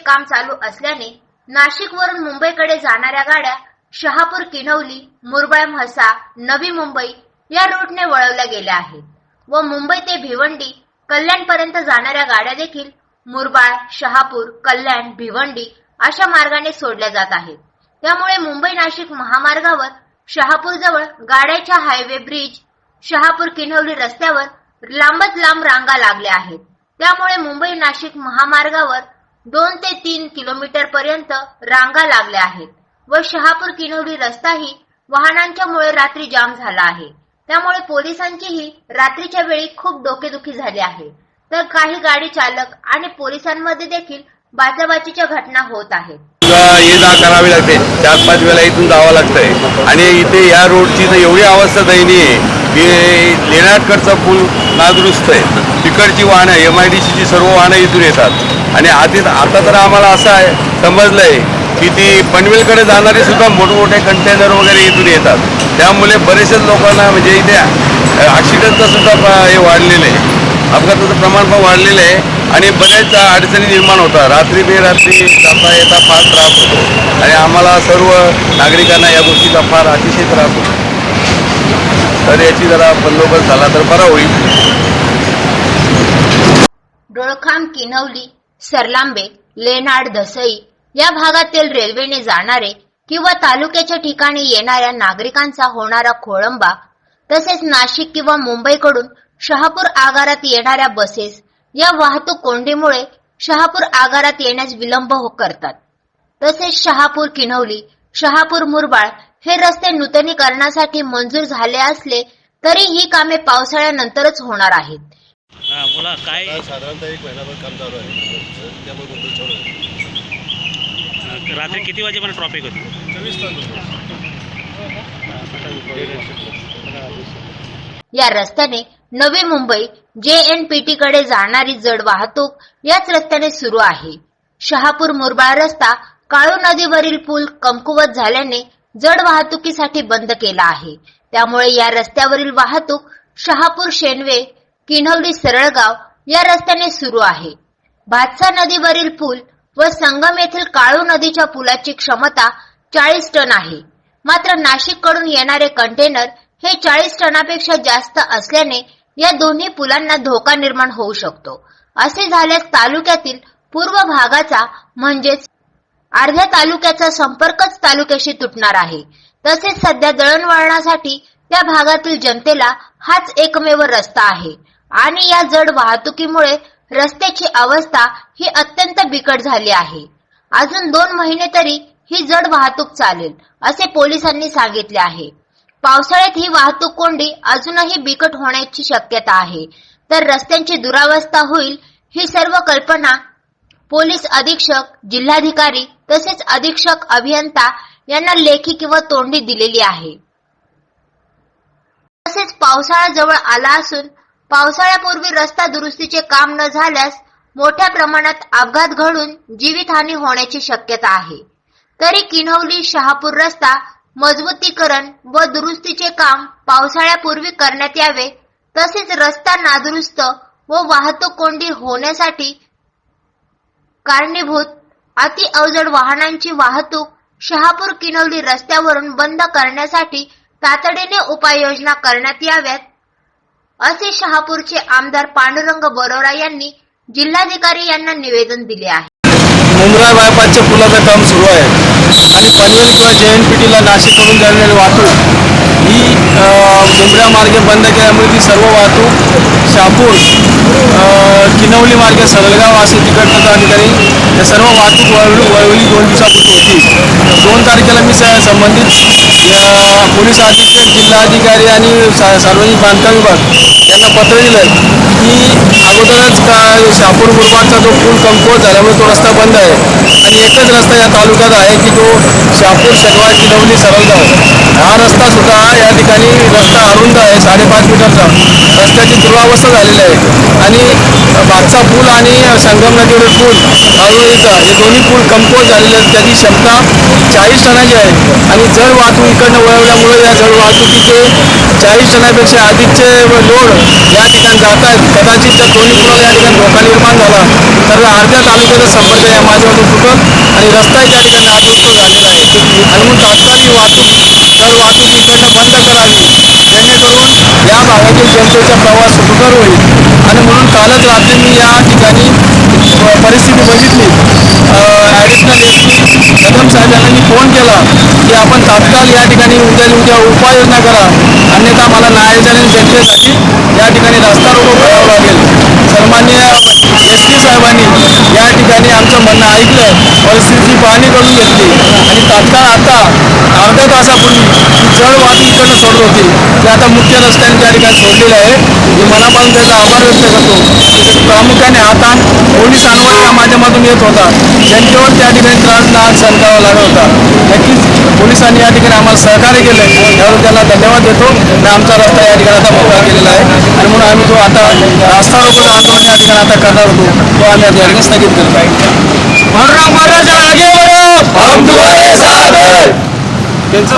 काम चालू असल्याने नाशिकवरून मुंबईकडे जाणाऱ्या गाड्या शहापूर किनवली मुरबाळ म्हसा नवी मुंबई या रूटने वळवल्या गेल्या आहेत व मुंबई ते भिवंडी कल्याण पर्यंत जाणाऱ्या गाड्या देखील मुरबाळ शहापूर कल्याण भिवंडी अशा मार्गाने सोडल्या जात आहेत. त्यामुळे मुंबई नाशिक महामार्गावर शहापूर जवळ गाड्याच्या हायवे ब्रिज शहापूर किन्हवली रस्त्यावर लांबच लांब रांगा लागल्या आहेत. त्यामुळे मुंबई नाशिक महामार्गावर दोन ते तीन किलोमीटर पर्यंत रांगा लागल्या आहेत व शहापूर किनोडी रस्ताही वाहनांच्यामुळे रात्री जाम झाला आहे. त्यामुळे पोलिसांचीही रात्रीच्या वेळी खूप डोकेदुखी झाली आहे. तर काही गाडी चालक आणि पोलिसांमध्ये देखील बाचाबाचीच्या घटना होत आहेत. ये जा करावी लागते. चार पाच वेळा इथून जावं लागतंय. आणि इथे या रोडची तर एवढी अवस्था दयनीय आहे. की लेणाटकडचा पूल नादुरुस्त आहे. तिकडची वाहनं एम आय डी सीची सर्व वाहनं इथून येतात. आणि आधी आता तर आम्हाला असं आहे समजलं आहे की ती पनवेलकडे जाणारे सुद्धा मोठमोठे कंटेनर वगैरे इथून येतात. त्यामुळे बरेचशाच लोकांना म्हणजे इथे ॲक्सिडेंटचं सुद्धा हे वाढलेलं आहे. अपघाताचं प्रमाण पण वाढलेलं आहे आणि बऱ्याच अडचणी निर्माण होतात. रात्री बेरात्री जाता येता फार त्रास होतो. आणि आम्हाला सर्व नागरिकांना या गोष्टीचा फार अतिशय त्रास होतो. तर याची जरा बंदोबस्त झाला तर बरा होईल. डोळखाम किनवली सरलांबे लेनाड दसई या भागातील रेल्वेने जाणारे किंवा तालुक्याच्या ठिकाणी येणाऱ्या नागरिकांचा होणारा खोळंबा तसेच नाशिक किंवा मुंबईकडून शहापूर आगारात येणाऱ्या बसेस या वाहतूक कोंडीमुळे शहापूर आगारात येण्यास विलंब हो- करतात. तसेच शहापूर किनवली शहापूर मुरबाळ हे रस्ते नूतनीकरणासाठी मंजूर झाले असले तरी ही कामे पावसाळ्यानंतरच होणार आहेत. हा बोला काय साधारणतः एक महिनाभर काम चालू आहे. त्यामुळे गोंधळ चालू आहे. रात्री किती वाजेपर्यंत ट्रॉफिक होती? चोवीस तास या रस्त्याने नवी मुंबई जे एन पी टी कडे जाणारी जड वाहतूक याच रस्त्याने सुरू आहे. शहापूर मुरबाळ रस्ता काळू नदीवरील पूल कमकुवत झाल्याने जड वाहतुकीसाठी बंद केला आहे. त्यामुळे या रस्त्यावरील वाहतूक शहापूर शेनवे किन्होली सरळगाव या रस्त्याने सुरू आहे. भातसा नदीवरील पूल व संगम येथील काळू नदीच्या पुलाची क्षमता चाळीस टन आहे. मात्र नाशिककडून येणारे कंटेनर हे चाळीस टनापेक्षा जास्त असल्याने या दोन्ही पुलांना धोका निर्माण होऊ शकतो. असे झाल्यास तालुक्यातील पूर्व भागाचा म्हणजेच अर्ध्या तालुक्याचा संपर्कच तालुक्याशी तुटणार आहे. तसेच सध्या दळणवळणासाठी त्या भागातील जनतेला हाच एकमेव रस्ता आहे. आणि या जड वाहतुकीमुळे रस्त्याची अवस्था ही अत्यंत बिकट झाली आहे. अजून दोन महिने तरी ही जड वाहतूक चालेल असे पोलिसांनी सांगितले आहे. पावसाळ्यात ही वाहतूक कोंडी अजूनही बिकट होण्याची शक्यता आहे. तर रस्त्यांची दुरावस्था होईल ही सर्व कल्पना पोलीस अधीक्षक जिल्हाधिकारी तसेच अधीक्षक अभियंता यांना लेखी किंवा तोंडी दिलेली आहे. तसेच पावसाळा जवळ आला असून पावसाळ्यापूर्वी रस्ता दुरुस्तीचे काम न झाल्यास मोठ्या प्रमाणात अपघात घडून जीवितहानी होण्याची शक्यता आहे. तरी किन्हवली शहापूर रस्ता मजबूतीकरण व दुरुस्तीचे काम पावसाळ्यापूर्वी करण्यात यावे तसेच रस्ता नादुरुस्त व वाहतूक कोंडी होण्यासाठी कारणीभूत अति अवजड वाहनांची वाहतूक शहापूर किनवली रस्त्यावरून बंद करण्यासाठी तातडीने उपाययोजना करण्यात याव्यात. असे शहापूरचे आमदार पांडुरंग बरोरा यांनी जिल्हाधिकारी यांना निवेदन दिले आहे. मुंब्रा बायपासच्या पुलाचं काम सुरू आहे. आणि पनवेल किंवा जे एन पी टीला नाशिककडून जाणारी वाहतूक ही अ, मुंब्रा मार्गे बंद केल्यामुळे ती सर्व वाहतूक शहापूर किनवली मार्गे सरलगाव असे तिकडनं अधिकारी या सर्व वाहतूक वळवली वळवली दोन दिवसापूर्वी होती दोन तारखेला मी स- संबंधित या पोलीस अधीक्षक जिल्हाधिकारी आणि सा- सार्वजनिक बांधकाम विभाग यांना पत्र दिलं की अगोदरच का शहापूर मुरबाडचा जो पूल कमकुवत झाल्यामुळे तो रस्ता बंद आहे. एकच रस्ता या तालुक्यात आहे की तो शापूर शनिवार किलवली सरळगाव. हा रस्ता सुद्धा या ठिकाणी रस्ता अरुंद आहे साडेपाच मीटरचा. रस्त्याची दुरावस्था झालेली आहे. आणि मागचा पूल आणि संगम नदीवरील पूल मारुळीचा हे दोन्ही पूल कमकुवत झालेले आहेत. त्याची क्षमता चाळीस टनाची आहे. आणि जड वाहतूक इकडनं वळवल्यामुळे या जड वाहतुकीचे चाळीस टनापेक्षा अधिकचे लोड या ठिकाणी जात आहेत. कदाचित जर दोन्ही पुलाला या ठिकाणी धोका निर्माण झाला तर अर्ध्या तालुक्याचा संपर्क या माझ्यावर तुटत आणि रस्ताही त्या ठिकाणी अदृष्ट झालेला आहे. आणि म्हणून तात्काळ ही वाहतूक जड वाहतूक इकडनं बंद करावी जेणेकरून या भागातील जनतेचा प्रवास सुकर होईल. आणि म्हणून कालच रात्री मी या ठिकाणी परिस्थिती बघितली. ॲडिशनल एस पी कदम साहेब यांना मी फोन केला की आपण तात्काळ या ठिकाणी उद्या उद्या उपाययोजना करा. अन्यथा मला न्यायालयाने जनतेसाठी या ठिकाणी रस्ता रोको करावा लागेल. सन्मान्य एस पी साहेबांनी या आमचं म्हणणं ऐकलं परिस्थितीची पाहणी करून घेतली. आणि तात्काळ आता अर्ध्या तासापूर्वी जी जड वाहतूक इकडनं सोडत होती. ते आता मुख्य रस्त्याने त्या ठिकाणी सोडलेलं आहे. मी मनापासून त्याचा आभार व्यक्त करतो. प्रामुख्याने हा ताण पोलीस अन्वयाच्या माध्यमातून येत होता. त्यांच्यावर त्या ठिकाणी त्रास सहन करावा लागत होता. पोलिसांनी या ठिकाणी आम्हाला सहकार्य केलं त्यावर त्यांना धन्यवाद देतो. आणि आमचा रस्ता या ठिकाणी आता मोकळा केलेला आहे. आणि म्हणून आम्ही तो आता रस्ता रोको आंदोलन या ठिकाणी आता करणार होतो. तो आम्ही आता या ठिकाणी स्थगित करत. आहे हम तुम्हारे साथ हैं त्यांचं